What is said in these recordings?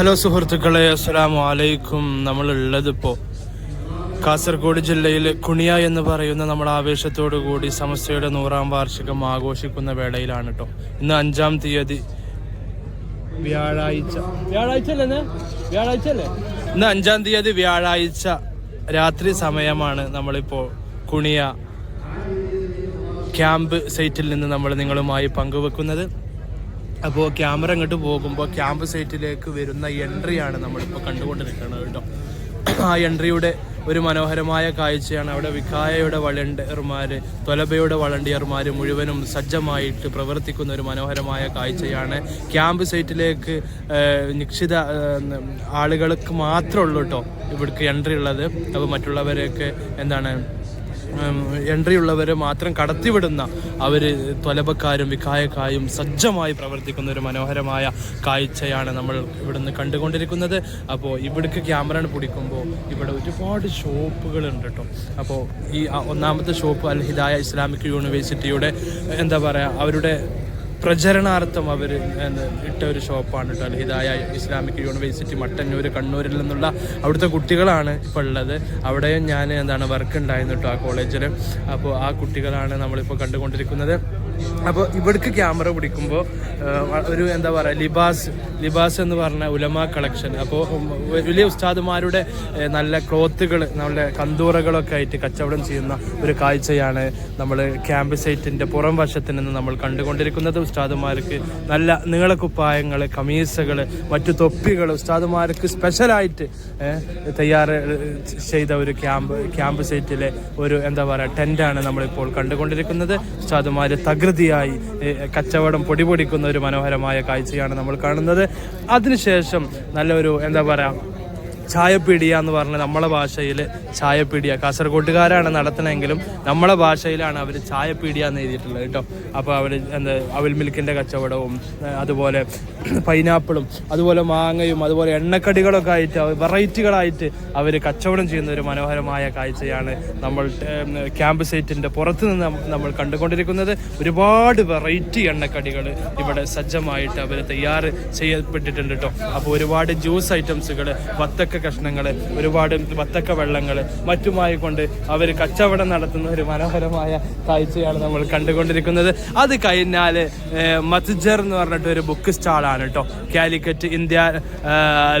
Hello സുഹൃത്തുക്കളെ അസ്സലാമു വലൈക്കും നമ്മളുള്ളതിപ്പോൾ കാസർഗോഡ് ജില്ലയിൽ കുണിയ എന്ന് പറയുന്ന നമ്മുടെ ആവേശത്തോടു കൂടി സമസ്തയുടെ നൂറാം വാർഷികം ആഘോഷിക്കുന്ന വേളയിലാണ് കേട്ടോ ഇന്ന് അഞ്ചാം തീയതി വ്യാഴാഴ്ച. വ്യാഴാഴ്ച അല്ലേ വ്യാഴാഴ്ച അല്ലേ ഇന്ന് അഞ്ചാം തീയതി വ്യാഴാഴ്ച രാത്രി സമയമാണ് നമ്മളിപ്പോൾ കുണിയ ക്യാമ്പ് സൈറ്റിൽ നിന്ന് നമ്മൾ നിങ്ങളുമായി പങ്കുവെക്കുന്നത്. അപ്പോൾ ക്യാമറ അങ്ങോട്ട് പോകുമ്പോൾ ക്യാമ്പ് സൈറ്റിലേക്ക് വരുന്ന എൻട്രിയാണ് നമ്മളിപ്പോൾ കണ്ടുകൊണ്ടിരിക്കുന്നത് കേട്ടോ. ആ എൻട്രിയുടെ ഒരു മനോഹരമായ കാഴ്ചയാണ്. അവിടെ വിഖായയുടെ വളണ്ടിയർമാർ തൊലബയുടെ വളണ്ടിയർമാർ മുഴുവനും സജ്ജമായിട്ട് പ്രവർത്തിക്കുന്ന ഒരു മനോഹരമായ കാഴ്ചയാണ്. ക്യാമ്പ് സൈറ്റിലേക്ക് നിശ്ചിത ആളുകൾക്ക് മാത്രമേ ഉള്ളൂ കേട്ടോ ഇവിടേക്ക് എൻട്രി ഉള്ളത്. അപ്പോൾ മറ്റുള്ളവരെയൊക്കെ എന്താണ് എൻട്രി ഉള്ളവരെ മാത്രം കടത്തിവിടുന്ന അവർ തൊലബക്കാരും വികായക്കായും സജ്ജമായി പ്രവർത്തിക്കുന്ന ഒരു മനോഹരമായ കാഴ്ചയാണ് നമ്മൾ ഇവിടുന്ന് കണ്ടുകൊണ്ടിരിക്കുന്നത്. അപ്പോൾ ഇവിടേക്ക് ക്യാമറ പിടിക്കുമ്പോൾ ഇവിടെ ഒരുപാട് ഷോപ്പുകളുണ്ട് കേട്ടോ. അപ്പോൾ ഈ ഒന്നാമത്തെ ഷോപ്പ് അൽ ഹിദായ ഇസ്ലാമിക് യൂണിവേഴ്സിറ്റിയുടെ എന്താ പറയുക അവരുടെ പ്രചരണാർത്ഥം അവർ ഇട്ട ഒരു ഷോപ്പാണ് കേട്ടോ. അൽ ഹിദായ ഇസ്ലാമിക് യൂണിവേഴ്സിറ്റി മട്ടന്നൂർ കണ്ണൂരിൽ നിന്നുള്ള അവിടുത്തെ കുട്ടികളാണ് ഇപ്പോൾ ഉള്ളത്. അവിടെയും ഞാൻ എന്താണ് വർക്ക് ഉണ്ടായിരുന്നു കേട്ടോ ആ കോളേജിൽ അപ്പോൾ ആ കുട്ടികളാണ് നമ്മളിപ്പോൾ കണ്ടുകൊണ്ടിരിക്കുന്നത്. അപ്പോൾ ഇവിടേക്ക് ക്യാമറ പിടിക്കുമ്പോൾ ഒരു എന്താ പറയുക ലിബാസ് ലിബാസ് എന്ന് പറഞ്ഞ ഉലമ കളക്ഷൻ അപ്പോൾ വലിയ ഉസ്താദുമാരുടെ നല്ല ക്ലോത്തുകൾ നല്ല കന്തൂറകളൊക്കെ ആയിട്ട് കച്ചവടം ചെയ്യുന്ന ഒരു കാഴ്ചയാണ് നമ്മൾ ക്യാമ്പ് സൈറ്റിന്റെ പുറം വശത്ത് നിന്ന് നമ്മൾ കണ്ടുകൊണ്ടിരിക്കുന്നത്. ഉസ്താദുമാർക്ക് നല്ല നീളക്കുപ്പായങ്ങൾ കമീസുകൾ മറ്റു തൊപ്പികൾ ഉസ്താദുമാർക്ക് സ്പെഷ്യലായിട്ട് തയ്യാർ ചെയ്ത ഒരു ക്യാമ്പ് ക്യാമ്പ് സൈറ്റിലെ ഒരു എന്താ പറയുക ടെന്റാണ് നമ്മളിപ്പോൾ കണ്ടുകൊണ്ടിരിക്കുന്നത്. ഉസ്താദുമാർ തകൃതിയായി ഏഹ്, കച്ചവടം പൊടിപൊടിക്കുന്ന ഒരു മനോഹരമായ കാഴ്ചയാണ് നമ്മൾ കാണുന്നത്. അതിനുശേഷം നല്ലൊരു എന്താ പറയുക ചായപ്പീടിയ എന്ന് പറഞ്ഞ നമ്മളെ ഭാഷയിൽ ചായപ്പീടിയ കാസർഗോട്ടുകാരാണ് നടത്തണമെങ്കിലും നമ്മളെ ഭാഷയിലാണ് അവർ ചായപ്പീടിയ എന്ന് എഴുതിയിട്ടുള്ളത് കേട്ടോ. അപ്പോൾ അവർ എന്താ അവിൽ മിൽക്കിന്റെ കച്ചവടവും അതുപോലെ പൈനാപ്പിളും അതുപോലെ മാങ്ങയും അതുപോലെ എണ്ണക്കടികളൊക്കെ ആയിട്ട് വെറൈറ്റികളായിട്ട് അവർ കച്ചവടം ചെയ്യുന്ന ഒരു മനോഹരമായ കാഴ്ചയാണ് നമ്മൾ ക്യാമ്പ് സൈറ്റിന്റെ പുറത്ത് നിന്ന് നമ്മൾ കണ്ടുകൊണ്ടിരിക്കുന്നത്. ഒരുപാട് വെറൈറ്റി എണ്ണക്കടികൾ ഇവിടെ സജ്ജമായിട്ട് അവർ തയ്യാർ ചെയ്യപ്പെട്ടിട്ടുണ്ട് കേട്ടോ. അപ്പോൾ ഒരുപാട് ജ്യൂസ് ഐറ്റംസുകൾ വത്തക്ക കഷ്ണങ്ങൾ ഒരുപാട് വത്തക്ക വെള്ളങ്ങൾ മറ്റുമായി കൊണ്ട് അവർ കച്ചവടം നടത്തുന്ന ഒരു മനോഹരമായ കാഴ്ചയാണ് നമ്മൾ കണ്ടുകൊണ്ടിരിക്കുന്നത്. അത് കഴിഞ്ഞാൽ മത്ജർ എന്ന് പറഞ്ഞിട്ട് ഒരു ബുക്ക് സ്റ്റാളാണ് കേട്ടോ Calicut India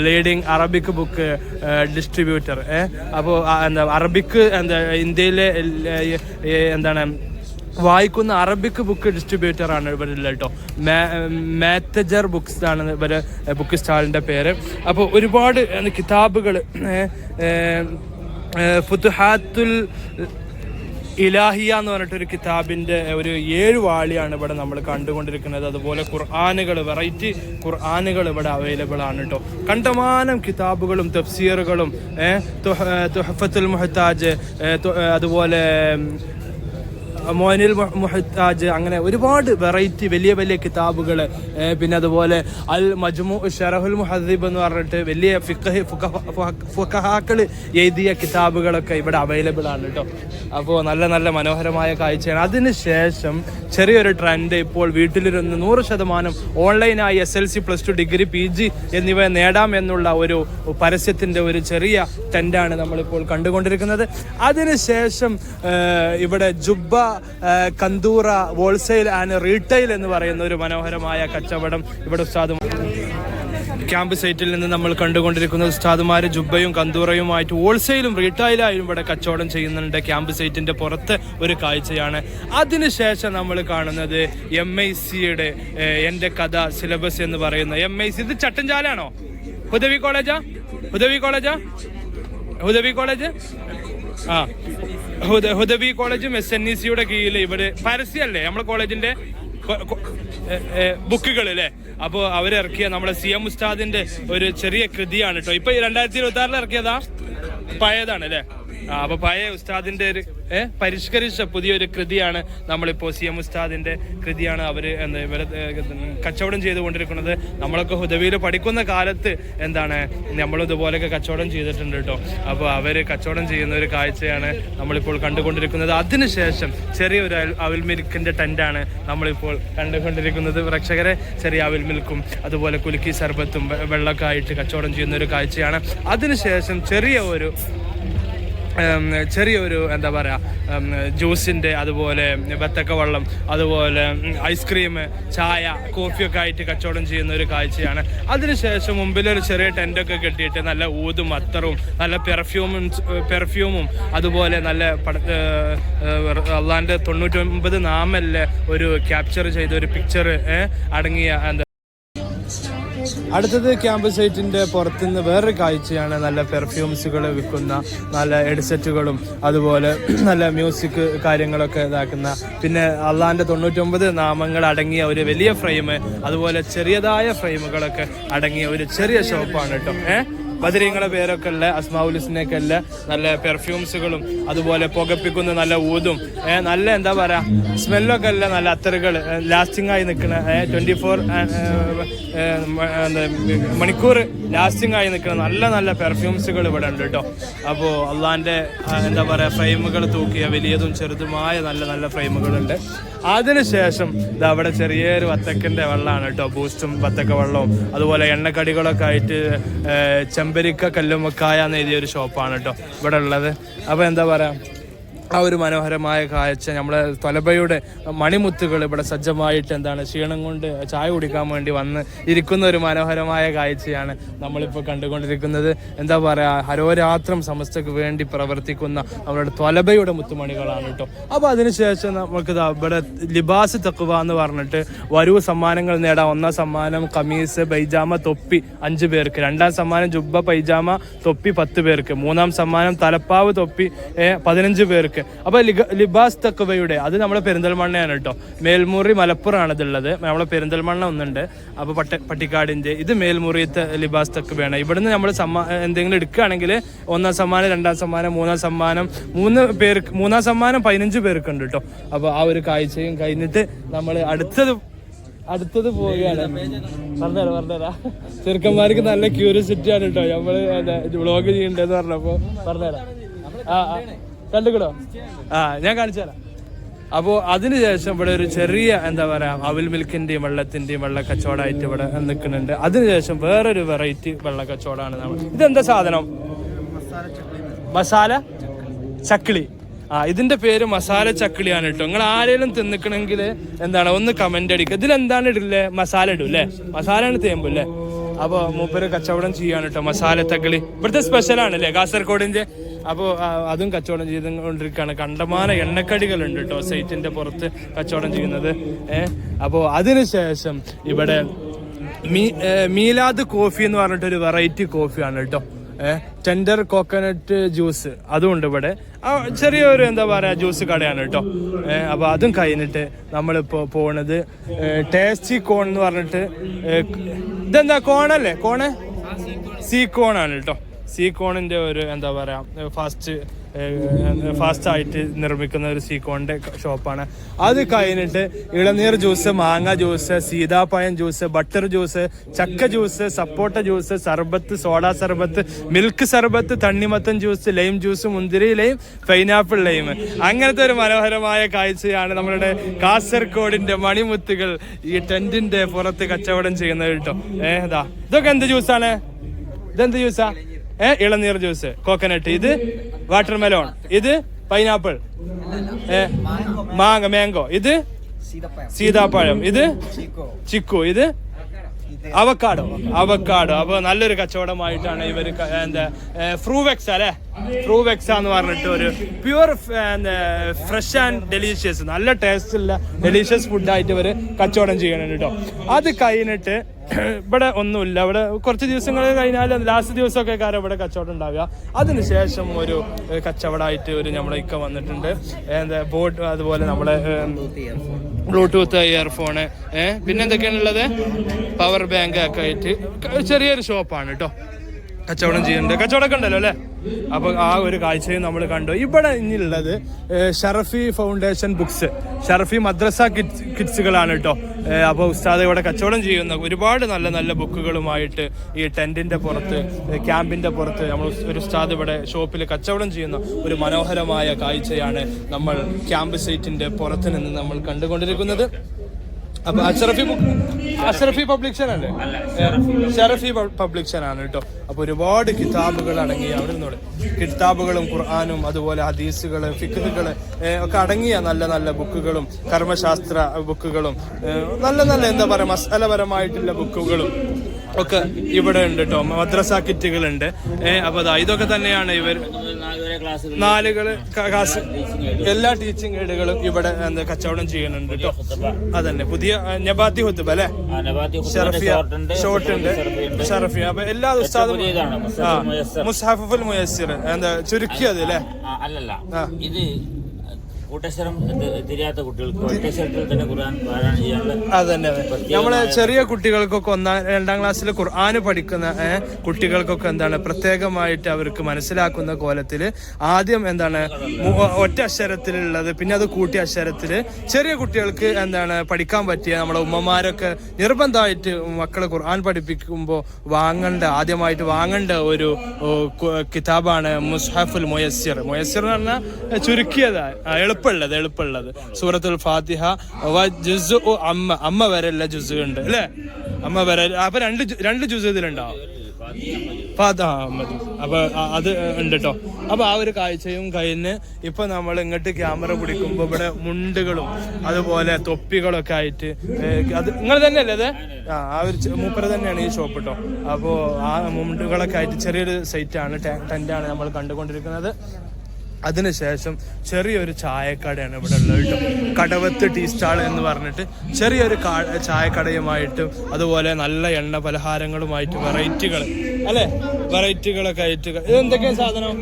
leading Arabic book distributor അപ്പോൾ എന്താ അറബിക്ക് എന്താ ഇന്ത്യയിലെ എന്താണ് വായിക്കുന്ന അറബിക് ബുക്ക് ഡിസ്ട്രിബ്യൂട്ടർ ആണ് ഇവരിൽ കേട്ടോ. മാത്തജർ ബുക്സ് ആണ് ഇവരെ ബുക്ക് സ്റ്റാളിന്റെ പേര്. അപ്പോൾ ഒരുപാട് കിതാബുകൾ ഫുത്തുഹാത്തുൽ ഇലാഹിയ എന്ന് പറഞ്ഞിട്ടൊരു കിതാബിന്റെ ഒരു ഏഴ് വാളിയാണ് ഇവിടെ നമ്മൾ കണ്ടുകൊണ്ടിരിക്കുന്നത്. അതുപോലെ ഖുർആാനുകൾ വെറൈറ്റി ഖുർആാനുകൾ ഇവിടെ അവൈലബിൾ ആണ് കേട്ടോ. കണ്ടമാനം കിതാബുകളും തഫ്സീറുകളും തുഹഫത്തുൽ മുഹത്താജ് അതുപോലെ മോനിൽ മുഹത്താജ് അങ്ങനെ ഒരുപാട് വെറൈറ്റി വലിയ വലിയ കിതാബുകൾ പിന്നെ അതുപോലെ അൽ മജ്മു ഷറഹുൽ മുഹദീബ് എന്ന് പറഞ്ഞിട്ട് വലിയ ഫിഖഹ് ഫുഖഹാക്കൾ എഴുതിയ കിതാബുകളൊക്കെ ഇവിടെ അവൈലബിൾ ആണ് കേട്ടോ അപ്പോൾ നല്ല നല്ല മനോഹരമായ കാഴ്ചയാണ്. അതിനുശേഷം ചെറിയൊരു ട്രെൻഡ് ഇപ്പോൾ വീട്ടിലിരുന്ന് നൂറ് ശതമാനം ഓൺലൈനായി S L C plus two degree P G എന്നിവ നേടാം എന്നുള്ള ഒരു പരസ്യത്തിന്റെ ഒരു ചെറിയ ടെൻഡാണ് നമ്മളിപ്പോൾ കണ്ടുകൊണ്ടിരിക്കുന്നത്. അതിനുശേഷം ഇവിടെ ജുബ്ബ കന്തൂറ ഹോൾസെയിൽ ആൻഡ് റീറ്റെയിൽ എന്ന് പറയുന്ന ഒരു മനോഹരമായ കച്ചവടം ഇവിടെ ഉസ്താദ് ക്യാമ്പ് സൈറ്റിൽ നിന്ന് നമ്മൾ കണ്ടുകൊണ്ടിരിക്കുന്ന ഉസ്താദുമാർ ജുബയും കന്തൂറയുമായിട്ട് ഹോൾസെയിലും റീറ്റെയിലായും ഇവിടെ കച്ചവടം ചെയ്യുന്നുണ്ട്. ക്യാമ്പ് സൈറ്റിന്റെ പുറത്ത് ഒരു കാഴ്ചയാണ്. അതിനുശേഷം നമ്മൾ കാണുന്നത് എം ഐ സിയുടെ എന്റെ കഥ സിലബസ് എന്ന് പറയുന്ന എം ഐ സി ഇത് ചട്ടഞ്ചാലാണോ? ഹുദവി കോളേജാ ഹുദവി കോളേജാ ഹുദവി കോളേജ് ആ. ഹുദ- ഹുദവി കോളേജും എസ് എൻ ഇ സിയുടെ കീഴിൽ ഇവർ പരസ്യമല്ലേ നമ്മുടെ കോളേജിന്റെ ബുക്കുകൾ അല്ലേ അപ്പോൾ അവരിറക്കിയ നമ്മുടെ സി എം ഉസ്താദിന്റെ ഒരു ചെറിയ കൃതിയാണ് കേട്ടോ ഇപ്പൊ രണ്ടായിരത്തി ഇരുപത്തി ആറിൽ ഇറക്കിയതാ പഴയതാണ് അല്ലേ അപ്പൊ പഴയ ഉസ്താദിന്റെ ഒരു പരിഷ്കരിച്ച പുതിയൊരു കൃതിയാണ് നമ്മളിപ്പോൾ സി എം ഉസ്താദിന്റെ കൃതിയാണ് എന്താ ഇവരെ കച്ചവടം ചെയ്തുകൊണ്ടിരിക്കുന്നത്. നമ്മളൊക്കെ ഹുദവിയിൽ പഠിക്കുന്ന കാലത്ത് എന്താണ് നമ്മൾ ഇതുപോലെയൊക്കെ കച്ചവടം ചെയ്തിട്ടുണ്ട് കേട്ടോ. അപ്പോൾ അവർ കച്ചവടം ചെയ്യുന്ന ഒരു കാഴ്ചയാണ് നമ്മളിപ്പോൾ കണ്ടുകൊണ്ടിരിക്കുന്നത്. അതിനുശേഷം ചെറിയൊരു അവിൽ മിൽക്കിന്റെ ടെന്റാണ് നമ്മളിപ്പോൾ കണ്ടുകൊണ്ടിരിക്കുന്നത്. പ്രേക്ഷകരെ ചെറിയ അവിൽ മിൽക്കും അതുപോലെ കുലുക്കി സർബത്തും വെള്ളമൊക്കെ ആയിട്ട് കച്ചവടം ചെയ്യുന്ന ഒരു കാഴ്ചയാണ്. അതിനുശേഷം ചെറിയ ഒരു ചെറിയൊരു എന്താ പറയുക ജ്യൂസിന്റെ അതുപോലെ ബത്തക്ക വെള്ളം അതുപോലെ ഐസ്ക്രീം ചായ കോഫിയൊക്കെ ആയിട്ട് കച്ചവടം ചെയ്യുന്ന ഒരു കാഴ്ചയാണ്. അതിനുശേഷം മുമ്പിലൊരു ചെറിയ ടെന്റൊക്കെ കെട്ടിയിട്ട് നല്ല ഊതും അത്തറും നല്ല പെർഫ്യൂമും പെർഫ്യൂമും അതുപോലെ നല്ല പട അള്ളാന്റെ തൊണ്ണൂറ്റൊമ്പത് നാമല്ലേ ഒരു ക്യാപ്ചർ ചെയ്ത ഒരു പിക്ചർ അടങ്ങിയ എന്താ അടുത്തത് ക്യാമ്പ് സൈറ്റിന്റെ പുറത്തുനിന്ന് വേറൊരു കാഴ്ചയാണ് നല്ല പെർഫ്യൂംസുകൾ വിൽക്കുന്ന നല്ല ഹെഡ്സെറ്റുകളും അതുപോലെ നല്ല മ്യൂസിക് കാര്യങ്ങളൊക്കെ ഇതാക്കുന്ന. പിന്നെ അള്ളാന്റെ തൊണ്ണൂറ്റൊമ്പത് നാമങ്ങൾ അടങ്ങിയ ഒരു വലിയ ഫ്രെയിം അതുപോലെ ചെറിയതായ ഫ്രെയിമുകളൊക്കെ അടങ്ങിയ ഒരു ചെറിയ ഷോപ്പാണ് കേട്ടോ. ഏഹ് ബദരീങ്ങളെ പേരൊക്കെ ഉള്ള അസ്മാവുലിസിനൊക്കെ ഉള്ള നല്ല പെർഫ്യൂംസുകളും അതുപോലെ പുകപ്പിക്കുന്ന നല്ല ഊതും. നല്ല എന്താ പറയാ സ്മെല്ലൊക്കെ ഉള്ള നല്ല അത്തറുകൾ ലാസ്റ്റിംഗ് ആയി നിൽക്കുന്ന ട്വന്റി ഫോർ മണിക്കൂർ ലാസ്റ്റിംഗ് ആയി നിൽക്കുന്ന നല്ല നല്ല പെർഫ്യൂംസുകൾ ഇവിടെ ഉണ്ട് കേട്ടോ. അപ്പോൾ അള്ളാന്റെ എന്താ പറയാ ഫ്രെയിമുകൾ തൂക്കിയ വലിയതും ചെറുതുമായ നല്ല നല്ല ഫ്രെയിമുകളുണ്ട് അതിനുശേഷം ഇത് അവിടെ ചെറിയൊരു വത്തക്കിന്റെ വെള്ളമാണ് കേട്ടോ ബൂസ്റ്റും വത്തക്ക വെള്ളവും. അതുപോലെ എണ്ണക്കടികളൊക്കെ ആയിട്ട് ഏ, ചെമ്പരിക്ക കല്ലുമ്മക്കായ എന്ന് എഴുതിയ ഒരു ഷോപ്പാണ് കേട്ടോ ഇവിടെ ഉള്ളത്. അപ്പോൾ എന്താ പറയാ? ആ ഒരു മനോഹരമായ കാഴ്ച നമ്മളെ തൊലബയുടെ മണിമുത്തുകൾ ഇവിടെ സജ്ജമായിട്ട് എന്താണ് ക്ഷീണം കൊണ്ട് ചായ കുടിക്കാൻ വേണ്ടി വന്ന് ഇരിക്കുന്ന ഒരു മനോഹരമായ കാഴ്ചയാണ് നമ്മളിപ്പോൾ കണ്ടുകൊണ്ടിരിക്കുന്നത്. എന്താ പറയുക ഹരോരാത്രം സമസ്തക്ക് വേണ്ടി പ്രവർത്തിക്കുന്ന അവരുടെ തൊലബയുടെ മുത്തുമണികളാണ് കേട്ടോ. അപ്പോൾ അതിനുശേഷം നമുക്ക് ഇവിടെ ലിബാസ് തക്കുവ എന്ന് പറഞ്ഞിട്ട് വരൂ സമ്മാനങ്ങൾ നേടാം. ഒന്നാം സമ്മാനം കമീസ് പൈജാമ തൊപ്പി അഞ്ച് പേർക്ക്. രണ്ടാം സമ്മാനം ജുബ്ബ പൈജാമ തൊപ്പി പത്ത് പേർക്ക്. മൂന്നാം സമ്മാനം തലപ്പാവ് തൊപ്പി പതിനഞ്ച് പേർക്ക്. അപ്പൊ ലിഗ- ലിബാസ് തക്കുവയുടെ അത് നമ്മുടെ പെരിന്തൽമണ്ണയാണ് കേട്ടോ. മേൽമുറി മലപ്പുറമാണ് ഇതുള്ളത്. നമ്മളെ പെരിന്തൽമണ്ണ ഒന്നുണ്ട്. അപ്പൊ പട്ട പട്ടിക്കാടിന്റെ ഇത് മേൽമുറിയത്തെ ലിബാസ് തക്കുവയാണ് ഇവിടുന്ന് നമ്മൾ സമ്മാ എന്തെങ്കിലും എടുക്കുകയാണെങ്കിൽ ഒന്നാം സമ്മാനം രണ്ടാം സമ്മാനം മൂന്നാം സമ്മാനം മൂന്ന് പേർക്ക് മൂന്നാം സമ്മാനം പതിനഞ്ച് പേർക്ക് ഉണ്ട് കേട്ടോ. അപ്പൊ ആ ഒരു കാഴ്ചയും കഴിഞ്ഞിട്ട് നമ്മൾ അടുത്തത് അടുത്തത് പോവുകയാണ്. പറഞ്ഞുതരാം പറഞ്ഞുതരാം. ചെറുക്കന്മാർക്ക് നല്ല ക്യൂരിയോസിറ്റി ആണ് കേട്ടോ. നമ്മൾ വ്ളോഗ് ചെയ്യണ്ടെന്ന് പറഞ്ഞപ്പോ പറഞ്ഞുതരാം. ആ ആ. കണ്ടുകിടോ? ആ ഞാൻ കാണിച്ചു തരാം. അപ്പോൾ അതിനുശേഷം ഇവിടെ ഒരു ചെറിയ എന്താ പറയാ അവിൽ മിൽക്കിന്റെയും വെള്ളത്തിന്റെയും വെള്ള കച്ചവടമായിട്ട് ഇവിടെ നിൽക്കുന്നുണ്ട്. അതിനുശേഷം വേറൊരു വെറൈറ്റി വെള്ള കച്ചവടമാണ് നമ്മൾ. ഇതെന്താ സാധനം? മസാല ചക്കിളി. ആ ഇതിന്റെ പേര് മസാല ചക്കിളിയാണ് കേട്ടോ. നിങ്ങൾ ആരെങ്കിലും തിന്നിക്കണമെങ്കിൽ എന്താണ് ഒന്ന് കമന്റ് അടിക്കുക ഇതിലെന്താണ് ഇടില്ലേ മസാല ഇടും അല്ലേ? മസാലയാണ് തേമ്പ് അല്ലേ? അപ്പൊ മൂപ്പര് കച്ചവടം ചെയ്യാണ് കേട്ടോ മസാല തക്കിളി ഇവിടുത്തെ സ്പെഷ്യലാണ് അല്ലേ കാസർഗോഡിന്റെ അപ്പോൾ അതും കച്ചവടം ചെയ്തുകൊണ്ടിരിക്കുകയാണ്. കണ്ടമാന എണ്ണക്കടികൾ ഉണ്ട് കേട്ടോ സൈറ്റിന്റെ പുറത്ത് കച്ചവടം ചെയ്യുന്നത്. അപ്പോൾ അതിനുശേഷം ഇവിടെ മീ മീലാദ് കോഫി എന്ന് പറഞ്ഞിട്ടൊരു വെറൈറ്റി കോഫിയാണ് കേട്ടോ. ടെൻഡർ കോക്കനട്ട് ജ്യൂസ് അതും ഉണ്ട് ഇവിടെ. ചെറിയൊരു എന്താ പറയാ ജ്യൂസ് കടയാണ് കേട്ടോ. അപ്പോൾ അപ്പൊ അതും കഴിഞ്ഞിട്ട് നമ്മളിപ്പോ പോണത് ടേസ്റ്റി കോൺ എന്ന് പറഞ്ഞിട്ട് ഇതെന്താ കോണല്ലേ കോണ് സീ കോണാണ് കേട്ടോ. സീ കോണിന്റെ ഒരു എന്താ പറയാ ഫാസ്റ്റ് ഫാസ്റ്റ് ആയിട്ട് നിർമ്മിക്കുന്ന ഒരു സീക്കോണിന്റെ ഷോപ്പാണ്. അത് കഴിഞ്ഞിട്ട് ഇളനീർ ജ്യൂസ് മാങ്ങ ജ്യൂസ് സീതാപ്പഴം ജ്യൂസ് ബട്ടർ ജ്യൂസ് ചക്ക ജ്യൂസ് സപ്പോട്ട ജ്യൂസ് സർബത്ത് സോഡ സർബത്ത് മിൽക്ക് സർബത്ത് തണ്ണിമത്തൻ ജ്യൂസ് ലൈം ജ്യൂസ് മുന്തിരി ലൈം പൈനാപ്പിൾ ലൈം അങ്ങനത്തെ ഒരു മനോഹരമായ കാഴ്ചയാണ് നമ്മളുടെ കാസർഗോഡിന്റെ മണിമുത്തുകൾ ഈ ടെന്റിന്റെ പുറത്ത് കച്ചവടം ചെയ്യുന്നത് കേട്ടോ. ഏതാ ഇതൊക്കെ എന്ത് ജ്യൂസാണ് ഇതെന്ത് ജ്യൂസാ ഇളനീർ ജ്യൂസ് കോക്കനട്ട് ഇത് വാട്ടർ മെലോൺ ഇത് പൈനാപ്പിൾ മാങ്ങ മാംഗോ ഇത് സീതാപ്പഴം ഇത് ചിക്കു ഇത് അവക്കാടോ അവക്കാടോ. അപ്പൊ നല്ലൊരു കച്ചവടമായിട്ടാണ് ഇവർ എന്താ ഫ്രൂവെക്സ അല്ലെ? ഫ്രൂവെക്സ എന്ന് പറഞ്ഞിട്ട് ഒരു പ്യുവർ ഫ്രഷ് ആൻഡ് ഡെലീഷ്യസ് നല്ല ടേസ്റ്റ് ഉള്ള ഡെലീഷ്യസ് ഫുഡായിട്ട് ഇവർ കച്ചവടം ചെയ്യണം കേട്ടോ അത് കഴിഞ്ഞിട്ട് ഇവിടെ ഒന്നുമില്ല. ഇവിടെ കുറച്ച് ദിവസങ്ങൾ കഴിഞ്ഞാൽ ലാസ്റ്റ് ദിവസമൊക്കെ കാരം ഇവിടെ കച്ചവടം ഉണ്ടാവുക. അതിനുശേഷം ഒരു കച്ചവടമായിട്ട് ഒരു നമ്മളെ ഇക്ക വന്നിട്ടുണ്ട്. എന്താ ബോട്ട് അതുപോലെ നമ്മളെ ബ്ലൂടൂത്ത് ഇയർഫോണ് പിന്നെ എന്തൊക്കെയാണുള്ളത്? പവർ ബാങ്ക് ഒക്കെ ആയിട്ട്. ചെറിയൊരു ഷോപ്പാണ് കേട്ടോ കച്ചവടം ചെയ്യുന്നുണ്ട്. കച്ചവടമൊക്കെ ഉണ്ടല്ലോ അല്ലേ? അപ്പൊ ആ ഒരു കാഴ്ചയും നമ്മൾ കണ്ടു. ഇവിടെ ഇനിയുള്ളത് ഷറഫി ഫൗണ്ടേഷൻ ബുക്സ്. ഷറഫി മദ്രസ കിഡ്സ് കിഡ്സുകളാണ് കേട്ടോ അപ്പൊ ഉസ്താദ് ഇവിടെ കച്ചവടം ചെയ്യുന്ന ഒരുപാട് നല്ല നല്ല ബുക്കുകളുമായിട്ട് ഈ ടെന്റിന്റെ പുറത്ത് ക്യാമ്പിന്റെ പുറത്ത് നമ്മൾ ഒരു ഉസ്താദ് ഇവിടെ ഷോപ്പിൽ കച്ചവടം ചെയ്യുന്ന ഒരു മനോഹരമായ കാഴ്ചയാണ് നമ്മൾ ക്യാമ്പ് സൈറ്റിന്റെ പുറത്ത് നിന്ന് നമ്മൾ കണ്ടുകൊണ്ടിരിക്കുന്നത്. അപ്പൊ അഷറഫി അഷറഫി പബ്ലിക്ഷൻ അല്ലേ? ഷറഫി പബ്ലിക്ഷൻ ആണ് കേട്ടോ അപ്പൊ ഒരുപാട് കിതാബുകൾ അടങ്ങിയ അവിടെ നിന്നോട്. കിതാബുകളും ഖുർആാനും അതുപോലെ ഹദീസുകൾ ഫിക്കുകൾ ഒക്കെ അടങ്ങിയ നല്ല നല്ല ബുക്കുകളും കർമ്മശാസ്ത്ര ബുക്കുകളും നല്ല നല്ല എന്താ പറയാ മസാലപരമായിട്ടുള്ള ബുക്കുകളും ഒക്കെ ഇവിടെ ഉണ്ട് കേട്ടോ മദ്രസ കിറ്റുകളുണ്ട്. ഏഹ് അപ്പൊ ഇതൊക്കെ തന്നെയാണ് ഇവർ ക്ലാസ് നാലുകൾ ക്ലാസ് എല്ലാ ടീച്ചിങ് ഗൈഡുകളും ഇവിടെ എന്താ കച്ചവടം ചെയ്യുന്നുണ്ട് കേട്ടോ അതന്നെ. പുതിയ നബാത്തി ഹുത്തുബ അല്ലെ? ഷറഫിയ ഷോർട്ട് ഉണ്ട് ഷറഫിയ. അപ്പൊ എല്ലാ ഉസ്താദും. മുസ്ഹഫുൽ മുയസ്സിർ. എന്താ ചുരുക്കിയത് അല്ലേ? അല്ലല്ല. ഇത് തിരിയാത്ത കുട്ടികൾക്ക് തന്നെ ഖുർആൻ പാരായണം ചെയ്യാനുള്ള നമ്മളെ ചെറിയ കുട്ടികൾക്കൊക്കെ ഒന്നാം രണ്ടാം ക്ലാസ്സിൽ ഖുർആന് പഠിക്കുന്ന ഏ, കുട്ടികൾക്കൊക്കെ എന്താണ് പ്രത്യേകമായിട്ട് അവർക്ക് മനസ്സിലാക്കുന്ന കോലത്തിൽ ആദ്യം എന്താണ് മു- ഒറ്റ അക്ഷരത്തിലുള്ളത് പിന്നെ അത് കൂട്ടിയ അക്ഷരത്തിൽ ചെറിയ കുട്ടികൾക്ക് എന്താണ് പഠിക്കാൻ പറ്റിയ നമ്മുടെ ഉമ്മമാരൊക്കെ നിർബന്ധമായിട്ട് മക്കളെ ഖുർആൻ പഠിപ്പിക്കുമ്പോൾ വാങ്ങേണ്ട ആദ്യമായിട്ട് വാങ്ങേണ്ട ഒരു ഓ, കു- കിതാബാണ് മുസ്ഹഫുൽ മൊയസ്സിർ. മൊയസ്സിർ എന്ന് പറഞ്ഞാൽ ചുരുക്കിയതാ ആ, എളുപ്പമുള്ളത് എളുപ്പമുള്ളത്. സൂറത്തുൽ ഫാത്തിഹ ജുസ് അമ്മ അമ്മ വരെയുള്ള ജുസ് ഉണ്ട് അല്ലേ? അമ്മ വരെ അപ്പൊ രണ്ട് രണ്ട് ജുസ് ഇതിലുണ്ടാവും ഫാത്തിഹ അപ്പൊ അത് ഉണ്ട് കേട്ടോ അപ്പൊ ആ ഒരു കാഴ്ചയും കഴിഞ്ഞ് ഇപ്പൊ നമ്മൾ ഇങ്ങോട്ട് ക്യാമറ പിടിക്കുമ്പോ ഇവിടെ മുണ്ടുകളും അതുപോലെ തൊപ്പികളൊക്കെ ആയിട്ട് അത് നിങ്ങൾ തന്നെയല്ലേ അത് ആ ഒരു മൂപ്പര തന്നെയാണ് ഈ ഷോപ്പ് കേട്ടോ അപ്പോ ആ മുണ്ടുകളൊക്കെ ആയിട്ട് ചെറിയൊരു സൈറ്റാണ് ടെന്റാണ് നമ്മൾ കണ്ടുകൊണ്ടിരിക്കുന്നത്. അതിനുശേഷം ചെറിയൊരു ചായക്കടയാണ് ഇവിടെ ഉള്ളത് കടവത്ത് ടീ സ്റ്റാൾ എന്ന് പറഞ്ഞിട്ട് ചെറിയൊരു ചായക്കടയുമായിട്ടും അതുപോലെ നല്ല എണ്ണ പലഹാരങ്ങളുമായിട്ട് വെറൈറ്റികൾ അല്ലെ? വെറൈറ്റികളൊക്കെ ആയിട്ട് ഇത് എന്തൊക്കെയാ സാധനം?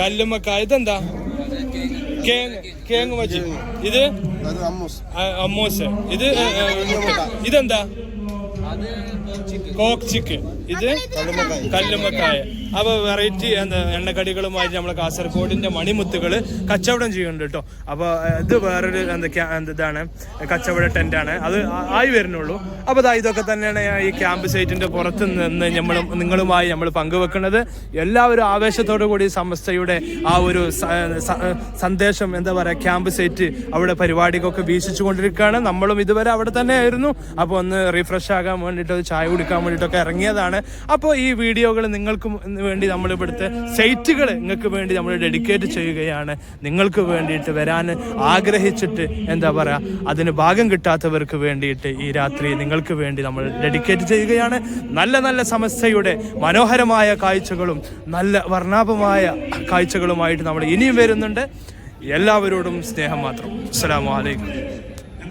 കല്ലുമ്മക്കായ ഇതെന്താ? കേങ് വെച്ച് ഇത്? അമ്മോസ്. ഇത് ഇതെന്താ? കോക്ക് ചിക്കൻ ഇത്? കല്ലുമ്മക്കായ. അപ്പൊ വെറൈറ്റി എന്താ എണ്ണക്കടികളുമായിട്ട് നമ്മൾ കാസർഗോഡിന്റെ മണിമുത്തുകൾ കച്ചവടം ചെയ്യുന്നുണ്ട് കേട്ടോ. അപ്പോൾ ഇത് വേറൊരു എന്താ ഇതാണ് കച്ചവട ടെന്റ് ആണ്. അത് ആയി വരുന്നുള്ളൂ. അപ്പോൾ ദാ ഇതൊക്കെ തന്നെയാണ് ഈ ക്യാമ്പ് സൈറ്റിന്റെ പുറത്ത് നിന്ന് നമ്മൾ നിങ്ങളുമായി നമ്മൾ പങ്കുവെക്കുന്നത്. എല്ലാവരും ആവേശത്തോടു കൂടി സമസ്തയുടെ ആ ഒരു സന്ദേശം എന്താ പറയുക ക്യാമ്പ് സൈറ്റ് അവിടെ പരിപാടിക്കൊക്കെ വീക്ഷിച്ചു കൊണ്ടിരിക്കുകയാണ് നമ്മളും ഇതുവരെ അവിടെ തന്നെ ആയിരുന്നു അപ്പോൾ ഒന്ന് റീഫ്രഷ് ആകാൻ വേണ്ടിയിട്ട് ചായ കുടിക്കാൻ വേണ്ടിയിട്ടൊക്കെ ഇറങ്ങിയതാണ്. അപ്പോൾ ഈ വീഡിയോകൾ നിങ്ങൾക്ക് വേണ്ടി നമ്മൾ ഇവിടുത്തെ സൈറ്റുകൾ നിങ്ങൾക്ക് വേണ്ടി നമ്മൾ ഡെഡിക്കേറ്റ് ചെയ്യുകയാണ്. നിങ്ങൾക്ക് വേണ്ടിയിട്ട് വരാൻ ആഗ്രഹിച്ചിട്ട് എന്താ പറയുക അതിന് ഭാഗം കിട്ടാത്തവർക്ക് വേണ്ടിയിട്ട് ഈ രാത്രി നിങ്ങൾക്ക് വേണ്ടി നമ്മൾ ഡെഡിക്കേറ്റ് ചെയ്യുകയാണ്. നല്ല നല്ല സമസ്യയുടെ മനോഹരമായ കാഴ്ചകളും നല്ല വർണാഭമായ കാഴ്ചകളുമായിട്ട് നമ്മൾ ഇനിയും വരുന്നുണ്ട്. എല്ലാവരോടും സ്നേഹം മാത്രം. അസ്സാം അലൈക്കും.